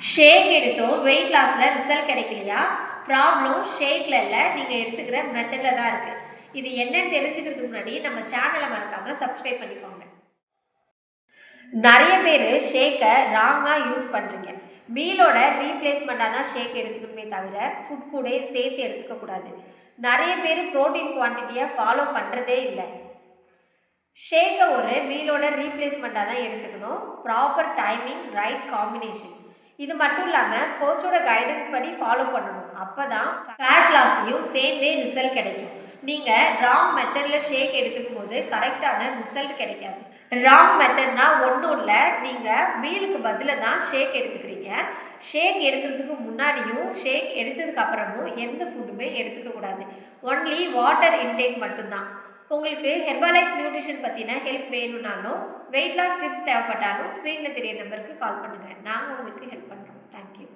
ஷேக் எடுத்தோம் வெயிட் லாஸில் ரிசல்ட் கிடைக்கலையா? ப்ராப்ளம் ஷேக்கில் இல்லை. நீங்கள் எடுத்துக்கிற மெத்தடில் தான் இருக்குது இது என்னன்னு தெரிஞ்சுக்கிறதுக்கு முன்னாடி நம்ம சேனலை மறக்காமல் சப்ஸ்கிரைப் பண்ணிக்கோங்க. நிறைய பேர் ஷேக்கை ராங்காக யூஸ் பண்ணுறீங்க மீலோட ரீப்ளேஸ்மெண்ட்டாக தான் ஷேக் எடுத்துக்கணுமே தவிர ஃபுட் கூட சேர்த்து எடுத்துக்கக்கூடாது நிறைய பேர் ப்ரோட்டீன் குவான்டிட்டியை ஃபாலோ பண்ணுறதே இல்லை. ஷேக்கை ஒரு மீலோட ரீப்ளேஸ்மெண்ட்டாக தான் எடுத்துக்கணும். ப்ராப்பர் டைமிங் ரைட் காம்பினேஷன் இது மட்டும் இல்லாமல் கோச்சோட கைடன்ஸ் படி ஃபாலோ பண்ணணும். அப்போ தான் ஃபேட் லாஸையும் சேர்ந்தே ரிசல்ட் கிடைக்கும். நீங்கள் ராங் மெத்தடில் ஷேக் எடுத்துக்கும் போது கரெக்டான ரிசல்ட் கிடைக்காது. ராங் மெத்தட்னா ஒன்றும் இல்லை. நீங்கள் மீலுக்கு பதிலாக தான் ஷேக் எடுத்துக்கிறீங்க. ஷேக் எடுக்கிறதுக்கு முன்னாடியும் ஷேக் எடுத்ததுக்கு அப்புறமும் எந்த ஃபுட்டுமே எடுத்துக்கக்கூடாது ஒன்லி வாட்டர் இன்டேக் மட்டும்தான். உங்களுக்கு ஹெர்பாலைஃப் நியூட்ரிஷன் பற்றின ஹெல்ப் வேணும்னாலும் வெயிட் லாஸ் டிப்ஸ் தேவைப்பட்டாலும் ஸ்க்ரீனில் தெரிய நம்பருக்கு கால் பண்ணுங்கள் நாங்கள் உங்களுக்கு ஹெல்ப் பண்ணுறோம் தேங்க்யூ